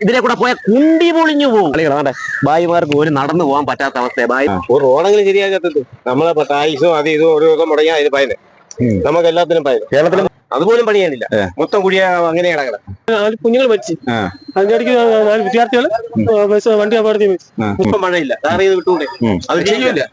ഇതിലെ കൂടെ പോയ കുണ്ടി പൊളിഞ്ഞു പോകും കളികളാണ്ടെ ഭായിമാർക്ക് ഒരു നടന്നു പോകാൻ പറ്റാത്ത അവസ്ഥ ഭായി ഒരു റോഡെങ്കിലും ശരിയാക്കത്തത്. നമ്മളെ ടാക്സും അത് ഇതും ഒരു ദിവസം മുടങ്ങിയാൽ അതിന് പയന് നമുക്ക് എല്ലാത്തിനും പയന് കേരളത്തിലും അതുപോലും പണിയാനില്ല. മൊത്തം കുടിയ അങ്ങനെ കിടക്കണം നാല് കുഞ്ഞുങ്ങൾ മരിച്ചു. അതിന്റെ നാല് വിദ്യാർത്ഥികൾ വണ്ടി അപകടത്തിൽ മരിച്ചു. ഇപ്പം മഴയില്ല. ടാർ ചെയ്ത് വിട്ടുകൂടെ. അത് ചെയ്യൂല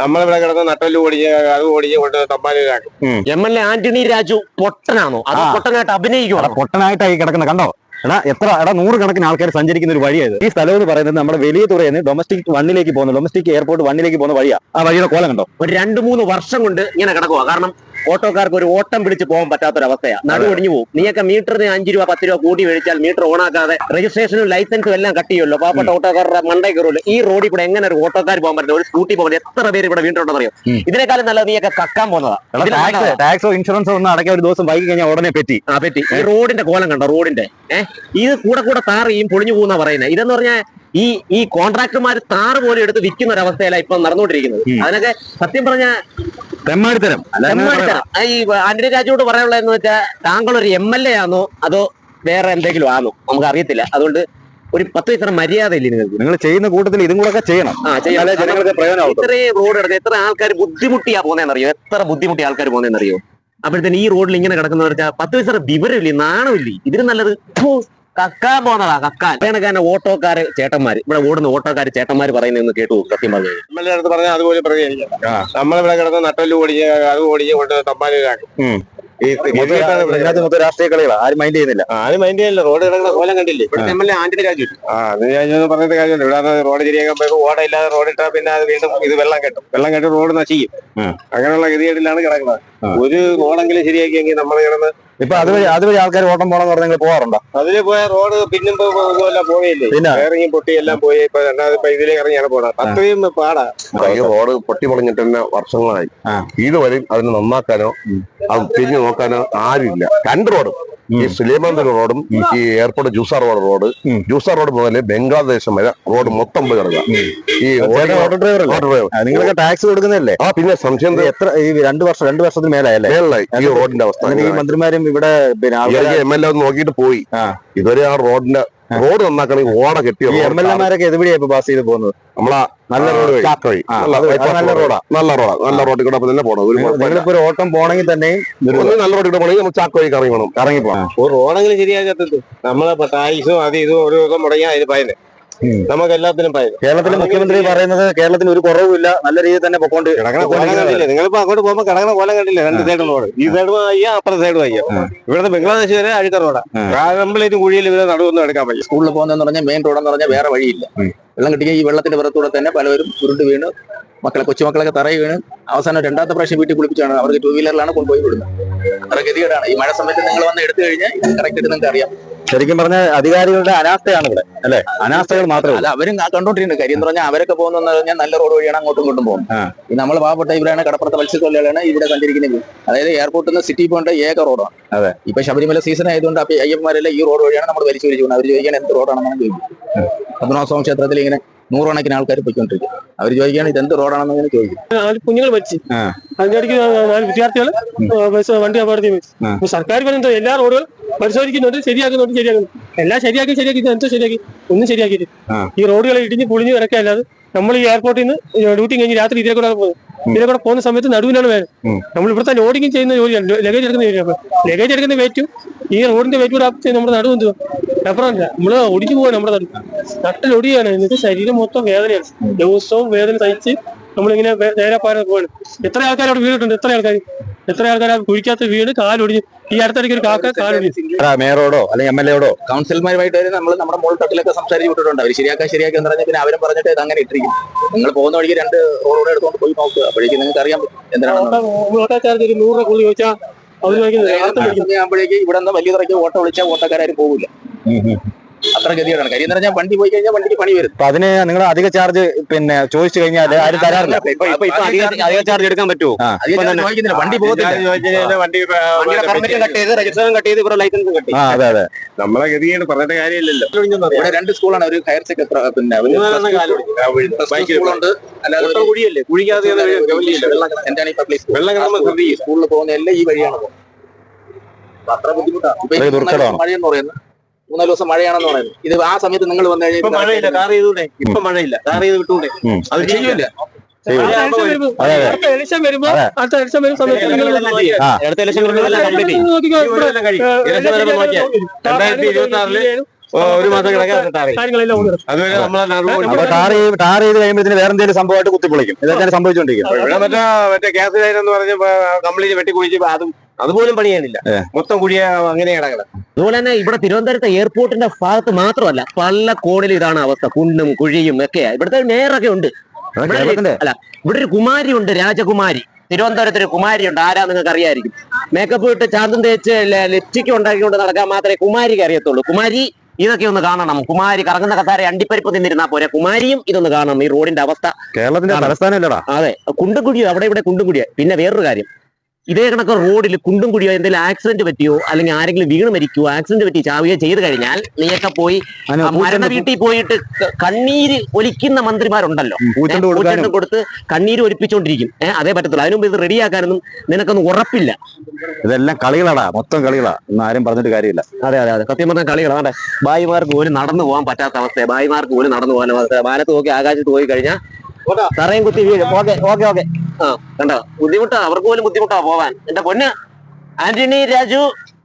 നമ്മളിവിടെ കിടന്ന് നട്ടൽ ഓടിച്ച് അത് ഓടിച്ച് കൊണ്ട് തമ്പാനാക്കും M L A Antony Raju പൊട്ടനാണോ? അത്. പൊട്ടനായിട്ട് അഭിനയിക്കുവാണോ? പൊട്ടനായിട്ടായി കിടക്കുന്ന. കണ്ടോ? എടാ എത്ര എടാ നൂറുകണക്കിന് ആൾക്കാർ സഞ്ചരിക്കുന്ന ഒരു വഴിയായത് ഈ സ്ഥലം എന്ന് പറയുന്നത് നമ്മുടെ വലിയ തുറയിൽ നിന്ന് ഡൊമസ്റ്റിക് വണ്ണിലേക്ക് പോകുന്ന ഡൊമസ്റ്റിക് എയർപോർട്ട് വണ്ണിലേക്ക് പോകുന്ന വഴിയാ. ആ വഴിയുടെ കോലം കണ്ടോ? ഒരു രണ്ട് മൂന്ന് വർഷം കൊണ്ട് ഇങ്ങനെ കിടക്കുക കാരണം ഓട്ടോക്കാർക്ക് ഒരു ഓട്ടം പിടിച്ച് പോകാൻ പറ്റാത്തൊരവസ്ഥയാണ് നടു ഒടിഞ്ഞു പോകും. നീയൊക്കെ മീറ്ററിന് അഞ്ച് രൂപ പത്ത് രൂപ കൂടി മേടിച്ചാൽ മീറ്റർ ഓണാക്കാതെ രജിസ്ട്രേഷനും ലൈസൻസും എല്ലാം കട്ട് ചെയ്യുമല്ലോ. പാവപ്പെട്ട ഓട്ടോക്കാരുടെ മണ്ടേ കയറുമല്ലോ ഈ റോഡിൽ കൂടെ എങ്ങനെ ഒരു ഓട്ടോക്കാർ പോകാൻ പറ്റില്ല ഒരു സ്കൂട്ടി പോകാൻ എത്ര പേര് ഇവിടെ വീണ്ടുണ്ടെന്ന് അറിയാം ഉം. ഇതിനേക്കാളും നല്ല നീയൊക്കെ കക്കാൻ പോകുന്നതാണ് ടാക്സ് ഇൻഷുറൻസോ ഒന്നും അടയ്ക്കാൻ ഒരു ദിവസം വൈകി കഴിഞ്ഞാൽ ഉടനെ പറ്റി. ആ പറ്റി. ഈ റോഡിന്റെ കോലം കണ്ടോ? റോഡിന്റെ ഏഹ് ഇത് കൂടെ കൂടെ താറിയും പൊളിഞ്ഞു പോകുന്ന പറയുന്നത് ഇതെന്ന് പറഞ്ഞാൽ ഈ ഈ കോൺട്രാക്ടർമാർ താറ് പോലും എടുത്ത് വിൽക്കുന്ന ഒരു അവസ്ഥയിലാണ് ഇപ്പൊ നടന്നുകൊണ്ടിരിക്കുന്നത്. അതിനൊക്കെ സത്യം പറഞ്ഞ തെമ്മാടിത്തരം. ഈ ആന്റണി രാജുവോട് പറയാനുള്ളതെന്ന് വെച്ചാൽ താങ്കൾ ഒരു എം എൽ എ ആണോ അതോ വേറെ എന്തെങ്കിലും ആണോ? നമുക്ക് അറിയത്തില്ല അതുകൊണ്ട് ഒരു പത്ത് ഇത്ര മര്യാദ ഇല്ലേ നിങ്ങൾക്ക്? നിങ്ങൾ ചെയ്യുന്ന കൂട്ടത്തിൽ ഇതും കൂടെ ചെയ്യണം. ജനങ്ങൾക്ക്. ഇത്രയും റോഡ് എടുത്ത് എത്ര ആൾക്കാർ ബുദ്ധിമുട്ടിയാ പോകുന്നതെന്നറിയോ? എത്ര ബുദ്ധിമുട്ടി ആൾക്കാർ പോകുന്നതെന്നറിയോ? അപ്പോഴത്തേന് ഈ റോഡിൽ ഇങ്ങനെ കിടക്കുന്ന വെച്ചാൽ പത്ത് പൈസ വിവരമില്ലേ? നാണമില്ലേ? ഇതിന് നല്ലത്. കക്കാൻ പോന്നതാ കക്കാൻ. കണക്കാன ഓട്ടോക്കാര് ചേട്ടന്മാര്. ഇവിടെ ഓടുന്ന ഓട്ടോക്കാര് ചേട്ടന്മാര് പറയുന്നതെന്ന് കേട്ടു സത്യം പറഞ്ഞു എ അടുത്ത് പറഞ്ഞാൽ അതുപോലെ പ്രതികരിക്കാം. നമ്മളിവിടെ കിടന്ന് നട്ടൽ ഓടിച്ച് അത് ഓടിച്ച് കൊണ്ട്. ഇതിനകത്ത് മൊത്തം രാഷ്ട്രീയ കളികളാ ആരും മൈൻഡ് ചെയ്യുന്നില്ല. ആരും മൈൻഡ് ചെയ്യുന്നില്ല. റോഡ് കിടക്കുന്ന കോലം കണ്ടില്ലേ? രാജു ആ അത് ഞാൻ പറഞ്ഞിട്ട് കാര്യമില്ല. ഇവിടെ റോഡ് ശരിയാക്കാൻ റോഡ് ഇട്ടാൽ പിന്നെ അത് വീണ്ടും ഇത് വെള്ളം കെട്ടും. വെള്ളം കെട്ടി റോഡ് നശിക്കും. അങ്ങനെയുള്ള ഗതികേടിലാണ് കിടക്കുന്നത്. ഒരു റോഡെങ്കിലും ശരിയാക്കിയെങ്കിൽ നമ്മൾ കിടന്ന് ഇപ്പൊ അതുവഴി അതുവഴി ആൾക്കാർ ഓട്ടം പോകണമെന്ന് പറഞ്ഞാൽ നിങ്ങൾ പോകാറുണ്ടോ? അതിൽ പോയ റോഡ് പിന്നും പിന്നെ? ഇറങ്ങി പൊട്ടി എല്ലാം പോയി. ഇപ്പൊ രണ്ടാമത് ഇതിലേക്ക് ഇറങ്ങിയാണ് പോണത്. അത്രയും പാടാ. ഈ റോഡ് പൊട്ടി പൊളിഞ്ഞിട്ട് തന്നെ വർഷങ്ങളായി. ആ. ഇതുവരെയും അതിനെ നന്നാക്കാനോ അത് തിരിഞ്ഞു നോക്കാനോ ആരുമില്ല. രണ്ട് റോഡും. ഈ സുലൈമാന്തൂർ റോഡും ഈ എയർപോർട്ട് ജൂസാർ റോഡ് റോഡ്. ജൂസാർ റോഡ് മുതൽ ബംഗ്ലാദേശം വരെ റോഡ് മൊത്തം പോയി കിടക്കുക. ഈ ഓട്ടോ ഡ്രൈവർ നിങ്ങളൊക്കെ ടാക്സ് കൊടുക്കുന്നതല്ലേ? ആ പിന്നെ സംശയം എത്ര ഈ രണ്ട് വർഷം രണ്ട് വർഷത്തിന് മേലായല്ലേ ഈ റോഡിന്റെ അവസ്ഥ ഈ മന്ത്രിമാരും ഇവിടെ എം എൽ എ നോക്കിയിട്ട് പോയി. ഇതുവരെ ആ റോഡിന്റെ റോഡ് നന്നാക്കണമെങ്കിൽ ഓട കെട്ടിയോ എം എൽ എമാരൊക്കെ എതുവഴിയാ ഇപ്പൊ പാസ് ചെയ്ത് പോകുന്നത്? നമ്മളാ നല്ല റോഡ് വഴി. നല്ല. റോഡാ. നല്ല റോഡാ. നല്ല റോഡിൽ കൂടെ തന്നെ പോകണം ഒരു ഓട്ടം പോണെങ്കിൽ തന്നെ നല്ല റോഡിൽ കൂടെ പോകണമെങ്കിൽ നമ്മൾ ചാക്ക വഴി കറങ്ങി വേണം ഇറങ്ങി പോകാം ഒരു റോഡെങ്കിലും ശരിയാകത്തത് നമ്മളെ ടാക്സും അത് ഇതും ഒരു ദിവസം മുടങ്ങിയാൽ അതിന് പയന്. നമുക്ക് എല്ലാത്തിനും കേരളത്തിലെ മുഖ്യമന്ത്രി പറയുന്നത് കേരളത്തിന് ഒരു കുറവുമില്ല നല്ല രീതിയിൽ തന്നെ പൊക്കോണ്ട് നിങ്ങളിപ്പോ അങ്ങോട്ട് പോകുമ്പോ കിടക്കണ കോലം കണ്ടില്ലേ? രണ്ട് സൈഡ് റോഡ്. ഈ സൈഡും അയ്യാ അപ്പുറത്തെ സൈഡും അയ്യോ ഇവിടുന്ന് ബംഗ്ലാദേശ് വരെ അഴുക്ക റോഡാ. കംപ്ലീറ്റ് കുഴിയിൽ ഇവരെ നടുവൊന്നും എടുക്കാൻ പറ്റും സ്കൂളിൽ പോകുന്നതെന്ന് പറഞ്ഞാൽ മെയിൻ റോഡെന്ന് പറഞ്ഞാൽ വേറെ വഴിയില്ല. വെള്ളം കിട്ടിയ ഈ വെള്ളത്തിന്റെ പുറത്തൂടെ തന്നെ പലവരും ഉരുണ്ട് വീണ് മക്കളെ കൊച്ചുമക്കളൊക്കെ തറയി വീണ് അവസാനം രണ്ടാമത്തെ പ്രാവശ്യം വീട്ടിൽ കുളിപ്പിച്ചാണ്. അവർക്ക് ടൂ വീലറിലാണ് കൊണ്ടുപോയി വിടുന്നത്. അത്ര ഗതികേടാണ്. ഈ മഴ സമയത്ത് നിങ്ങൾ വന്ന് എടുത്തു കഴിഞ്ഞാൽ കറക്റ്റ് ആയിട്ട് നിങ്ങൾക്ക് അറിയാം. ശരിക്കും പറഞ്ഞ അധികാരികളുടെ അനാസ്ഥയാണ് ഇവിടെ അല്ലെ? അനാസ്ഥകൾ മാത്രമേ അല്ല അവരും കണ്ടോണ്ടിരിക്കുന്നു. കാര്യം എന്ന് പറഞ്ഞാൽ അവരൊക്കെ പോകുന്ന പറഞ്ഞാൽ നല്ല റോഡ് വഴിയാണ് അങ്ങോട്ടും ഇങ്ങോട്ടും പോകും നമ്മൾ പാവപ്പെട്ട ഇവരാണ് കടപ്പുറത്തെ മത്സ്യത്തൊഴിലാളിയാണ് ഇവിടെ സഞ്ചരിക്കുന്നത് അതായത് എയർപോർട്ടിൽ നിന്ന് സിറ്റി പോകേണ്ട ഏക റോഡാണ് അതെ. ഇപ്പൊ ശബരിമല സീസൺ ആയതുകൊണ്ട് അപ്പൊ അയ്യപ്പന്മാരെല്ലാം ഈ റോഡ് വഴിയാണ് നമ്മൾ വലിച്ചു വലിച്ചു അവർ ചോദിക്കാൻ എന്ത് റോഡാണെന്നാണ് ചോദിക്കും പത്മനാഭസ്വാമി ക്ഷേത്രത്തിൽ ഇങ്ങനെ നൂറുകണക്കിന് ആൾക്കാർ പോയിക്കൊണ്ടിരിക്കും അവർ ചോദിക്കുകയാണ് ഇത് എന്ത് റോഡാണെന്ന് ഇങ്ങനെ ചോദിക്കും കുഞ്ഞുങ്ങൾ മരിച്ചു. ആ. അതിന്റെ ഇടയ്ക്ക് നാല് വിദ്യാർത്ഥികൾ വണ്ടി അപകടത്തിൽ സർക്കാർ പറയുന്നത് എല്ലാ റോഡുകളും പരിശോധിക്കുന്നുണ്ട് ശരിയാക്കുന്നുണ്ട് ശരിയാക്കുന്നു എല്ലാം ശരിയാക്കി ശരിയാക്കി. എന്തോ ശരിയാക്കി? ഒന്നും ശരിയാക്കിയിട്ട്. ഈ റോഡുകൾ ഇടിഞ്ഞ് പൊളിഞ്ഞ് കിടക്കല്ലാതെ നമ്മൾ ഈ എയർപോർട്ടിൽ നിന്ന് ഡ്യൂട്ടി കഴിഞ്ഞ് രാത്രി ഇതിലെ കൂടെ പോകുന്നത്. ഇതിലെ കൂടെ പോകുന്ന സമയത്ത് നടുവിനാണ് വേണം. നമ്മൾ ഇവിടുത്തെ ലോഡിങ് ചെയ്യുന്ന ജോലിയാണ് ലഗേജ് എടുക്കുന്ന ജോലിയാണ് ലഗേജ് എടുക്കുന്ന വെയിറ്റും ഈ റോഡിന്റെ വെയിറ്റ് കൂടെ ആപ്പ് നമ്മുടെ നടുവ് എന്തുവാ? അപ്പുറമല്ല നമ്മൾ ഒടിഞ്ഞു പോവാ നമ്മുടെ നടുവ്. നട്ടിലൊടിയാണ് എന്നിട്ട് ശരീരം മൊത്തം വേദനയാണ്. ദിവസവും വേദന സഹിച്ച് നമ്മളിങ്ങനെ നേരെ പാരാൻ പോവാണ്. എത്ര ആൾക്കാർ അവിടെ വീണിട്ടുണ്ട്? എത്ര ആൾക്കാർ എത്ര ആൾക്കാർ കുഴിക്കാത്ത കുഴിക്കകത്ത് വീണ് കാലൊടിഞ്ഞ്? ഈ അടുത്തിടയ്ക്ക് ഒരു കാക്ക കാലൊടിഞ്ഞു. മേയറോടോ അല്ലെങ്കിൽ എം എൽ എയോടോ കൗൺസിലർമാരുമായിട്ട് നമ്മൾ നമ്മുടെ മോൾ തട്ടിലൊക്കെ സംസാരിച്ച് വിട്ടിട്ടുണ്ട്. അവർ ശരിയാക്കാൻ ശരിയാക്കി എന്ന് പറഞ്ഞാൽ പിന്നെ അവരും പറഞ്ഞിട്ട് ഇത് അങ്ങനെ ഇട്ടിരിക്കും. നിങ്ങൾ പോകുന്ന വഴിക്ക് രണ്ട് റോഡോടെ എടുത്തുകൊണ്ട് പോയി നോക്കുക അപ്പോഴേക്കും നിങ്ങൾക്ക് അറിയാൻ എന്താണ് ഒരു നൂറ് കൂടുതൽ ചോദിച്ചാൽ അവർ ആകുമ്പോഴേക്ക് ഇവിടെ നിന്ന് വലിയ തുറയ്ക്ക് ഓട്ടോ വിളിച്ചാൽ ഓട്ടോക്കാരും പോകില്ല അത്ര ഗതികേടാണ്. കാര്യം എന്ന് പറഞ്ഞാൽ വണ്ടി പോയി കഴിഞ്ഞാൽ വണ്ടിക്ക് പണി വരും. അപ്പൊ അതിന് നിങ്ങൾ അധിക ചാർജ് പിന്നെ ചോദിച്ചു കഴിഞ്ഞാൽ ആരും തരാറില്ല. ഇപ്പൊ ഇപ്പൊ ഇപ്പൊ അധിക അധിക ചാർജ് എടുക്കാൻ പറ്റുമോ ചോദിക്കുന്നില്ല. വണ്ടി പോകത്തില്ല. വണ്ടി വണ്ടിയുടെ പെർമിറ്റും കട്ട് ചെയ്ത് രജിസ്ട്രേഷൻ കട്ട് ചെയ്ത് ഇവരുടെ ലൈസൻസും കട്ട് ആ അതെ അതെ. നമ്മളെ ഗതികേട് പറഞ്ഞിട്ട് കാര്യമില്ലല്ലോ. ഇവിടെ രണ്ട് സ്കൂളാണ് ഒരു ഹയർ സെക്കൻഡറി പിന്നെ സ്കൂളുണ്ട് അല്ലാതെ കുഴിയല്ലേ? കുഴിക്കാതെ പബ്ലിക് വെള്ളം കിടന്ന് സ്കൂളിൽ പോകുന്ന എല്ലാം ഈ വഴിയാണ്. അത്ര ബുദ്ധിമുട്ടാണ്. ഈ. മഴയെന്ന് പറയുന്നത് മൂന്നാൽ ദിവസം മഴയാണെന്ന് പറയുന്നത്. ഇത് ആ സമയത്ത് നിങ്ങൾ വന്നു ഇപ്പൊ മഴയില്ല കഴിഞ്ഞാൽ കാർ ചെയ്തൂടെ ഇപ്പൊ മഴയില്ല കാർ ചെയ്ത് വിട്ടൂടെ? അവർ അത് ചെയ്യൂല അടുത്ത ഇലക്ഷൻ വരുമ്പോ. അടുത്ത ഇലക്ഷൻ വരുന്ന സമയത്ത് അടുത്ത ഇലക്ഷൻ കംപ്ലീറ്റ് ഒരു മാസം കിടക്കാൻ ടാർ ടാർ ചെയ്ത് കഴിയുമ്പോഴത്തേന് വേറെ എന്തെങ്കിലും സംഭവമായിട്ട് കുത്തിപ്പൊളിക്കും. ഇതൊക്കെയാണ് സംഭവിച്ചുകൊണ്ടിരിക്കുന്നത് മറ്റേ മറ്റേ ഗ്യാസ് ലൈൻ എന്ന് പറഞ്ഞ കംപ്ലീറ്റ് വെട്ടി കുഴിച്ച് അതും അതുപോലും പണിയാനില്ല മൊത്തം കുഴിയ അങ്ങനെ കിടക്കണം അതുപോലെ തന്നെ ഇവിടെ തിരുവനന്തപുരത്തെ എയർപോർട്ടിന്റെ ഭാഗത്ത് മാത്രമല്ല പല കോണിലും ഇതാണ് അവസ്ഥ. കുണ്ടും കുഴിയും ഒക്കെയാ ഇവിടുത്തെ നേരൊക്കെ ഉണ്ട്. ഇവിടെ അല്ല ഇവിടെ ഒരു കുമാരി ഉണ്ട് രാജകുമാരി. തിരുവനന്തപുരത്ത് ഒരു കുമാരി ഉണ്ട് ആരാ നിങ്ങൾക്ക് അറിയായിരിക്കും. മേക്കപ്പ് ഇട്ട് ചാന്തും തേച്ച് ലിപ്സ്റ്റിക് ഉണ്ടാക്കിക്കൊണ്ട് നടക്കാൻ മാത്രമേ കുമാരിക്ക് അറിയത്തുള്ളൂ. കുമാരി ഇതൊക്കെ ഒന്ന് കാണണം. കുമാരി കറങ്ങുന്ന കസാര അണ്ടിപ്പരിപ്പ് തിന്നിരുന്നാ പോരെ. കുമാരിയും ഇതൊന്ന് കാണണം. ഈ റോഡിന്റെ അവസ്ഥ കേരളത്തിന്റെ തലസ്ഥാനം അതെ. കുണ്ടും കുഴിയോ അവിടെ ഇവിടെ കുണ്ടും കുഴിയോ. പിന്നെ വേറൊരു കാര്യം. ഇതേ കണക്ക് റോഡിൽ കുണ്ടും കുഴിയോ എന്തെങ്കിലും ആക്സിഡന്റ് പറ്റിയോ അല്ലെങ്കിൽ ആരെങ്കിലും വീണ് മരിക്കുകയോ ആക്സിഡന്റ് പറ്റി ചാവുകയോ ചെയ്ത് കഴിഞ്ഞാൽ നീയൊക്കെ പോയി മരണ വീട്ടിൽ പോയിട്ട് കണ്ണീര് ഒലിക്കുന്ന മന്ത്രിമാരുണ്ടല്ലോ. പൂച്ചണ്ട് കൊടുത്ത് കണ്ണീര് ഒലിപ്പിച്ചോണ്ടിരിക്കും. ഏഹ് അതേ പറ്റത്തുള്ളൂ. അതിനുമുമ്പ് ഇത് റെഡിയാക്കാനൊന്നും നിനക്കൊന്നും ഉറപ്പില്ല. ഇതെല്ലാം കളികളാടാ. മൊത്തം കളികളാ. ഒന്നും ആരും പറഞ്ഞിട്ട് കാര്യമില്ല. അതെ അതെ അതെ. സത്യം പറഞ്ഞാൽ കളികളാണ് ഭായിമാർക്ക് പോലും നടന്നു പോകാൻ പറ്റാത്ത അവസ്ഥ ഭായിമാർക്ക് പോലും നടന്നു പോകാൻ അവസ്ഥ മാനത്ത് നോക്കി ആകാശത്ത് പോയി കഴിഞ്ഞാൽ തറയും കുത്തി വീഴും. Okay okay okay. ആ കണ്ടോ? ബുദ്ധിമുട്ടാ. അവർക്ക് പോലും ബുദ്ധിമുട്ടാ പോവാൻ. എന്റെ പൊന്ന് ആന്റണി രാജു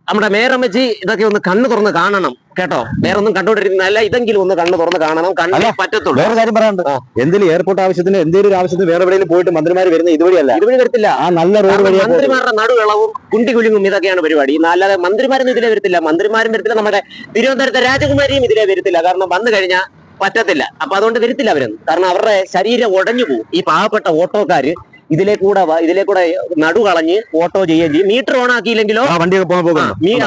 നമ്മുടെ മേറമ്മച്ചി ഇതൊക്കെ ഒന്ന് കണ്ണു തുറന്ന് കാണണം കേട്ടോ? വേറെ ഒന്നും കണ്ടോണ്ടിരിക്കുന്നതല്ല ഇതെങ്കിലും ഒന്ന് കണ്ണു തുറന്ന് കാണണം. കണ്ണേ പറ്റത്തുള്ളൂ. വേറെ കാര്യം പറയാണ്ട് എന്തെങ്കിലും എയർപോർട്ട് ആവശ്യത്തിന് എന്തെങ്കിലും ഒരു ആവശ്യത്തിന് വേറെ എവിടെയെങ്കിലും പോയിട്ട് മന്ത്രിമാർ വരുന്ന ഇതുവഴിയല്ല? ഇതുവഴി വരത്തില്ല. ആ നല്ല റോഡ് വഴി. മന്ത്രിമാരുടെ നടുവിളവും കുണ്ടികുലുങ്ങും ഇതൊക്കെയാണ് പരിപാടി. അല്ലാതെ മന്ത്രിമാരൊന്നും ഇതിലെ വരത്തില്ല. മന്ത്രിമാരും വരത്തില്ല. നമ്മുടെ തിരുവനന്തപുരത്തെ രാജകുമാരിയും ഇതിലെ വരത്തില്ല. കാരണം വന്നു കഴിഞ്ഞാൽ പറ്റത്തില്ല. അപ്പൊ അതുകൊണ്ട് വരത്തില്ല അവരൊന്നും കാരണം അവരുടെ ശരീരം ഉടഞ്ഞു പോകും. ഈ പാവപ്പെട്ട ഓട്ടോക്കാര് ഇതിലെ കൂടെ ഇതിലെ കൂടെ നടു കളഞ്ഞ് ഓട്ടോ ചെയ്യുകയും ചെയ്യും. മീറ്റർ ഓൺ ആക്കിയില്ലെങ്കിലോ? ആ,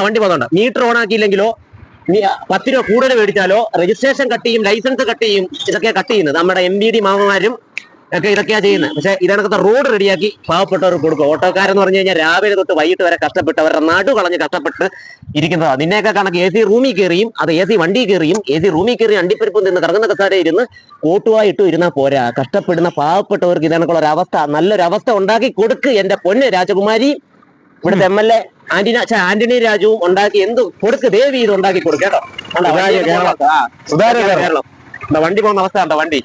വണ്ടി പോകണ്ട മീറ്റർ ഓൺ ആക്കിയില്ലെങ്കിലോ? പത്ത് രൂപ കൂടുതൽ മേടിച്ചാലോ? രജിസ്ട്രേഷൻ കട്ട് ചെയ്യും ലൈസൻസ് കട്ട് ചെയ്യും ഇതൊക്കെ കട്ട് ചെയ്യുന്നത്. നമ്മുടെ എം ബി ഡി മാമന്മാരും ഒക്കെ ഇതൊക്കെയാ ചെയ്യുന്നത് പക്ഷെ ഇതിനകത്ത് റോഡ് റെഡിയാക്കി പാവപ്പെട്ടവർക്ക് കൊടുക്കും. ഓട്ടോക്കാരെന്ന് പറഞ്ഞു കഴിഞ്ഞാൽ രാവിലെ തൊട്ട് വൈകിട്ട് വരെ കഷ്ടപ്പെട്ട് അവരുടെ നടു കളഞ്ഞ് കഷ്ടപ്പെട്ട് ഇരിക്കുന്നതാ. നിന്നെയൊക്കെ കണക്ക് എ സി റൂമിൽ കയറിയും അത് എ സി വണ്ടി കയറിയും എ സി റൂമിൽ കയറി അണ്ടിപ്പരിപ്പ് നിന്ന് കറങ്ങുന്ന കസാരെ ഇരുന്ന് കോട്ടുവായിട്ട് ഇരുന്നാൽ പോരാ. കഷ്ടപ്പെടുന്ന പാവപ്പെട്ടവർക്ക് ഇതിനൊക്കെയുള്ള ഒരു അവസ്ഥ നല്ലൊരു അവസ്ഥ ഉണ്ടാക്കി കൊടുക്ക് എന്റെ പൊന്ന് രാജകുമാരി. ഇവിടുത്തെ M L A Antony Antony രാജുവും ഉണ്ടാക്കി എന്ത് കൊടുക്ക്. ദേവി ഇത് ഉണ്ടാക്കി കൊടുക്കേട്ടോ കേരളം. വണ്ടി പോകുന്ന അവസ്ഥ ഉണ്ടോ വണ്ടി.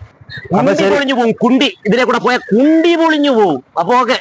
കുണ്ടി. പൊളിഞ്ഞു പോകും കുണ്ടി. ഇതിലെ കൂടെ പോയാൽ കുണ്ടി പൊളിഞ്ഞു പോകും അപ്പൊ ഓക്കെ.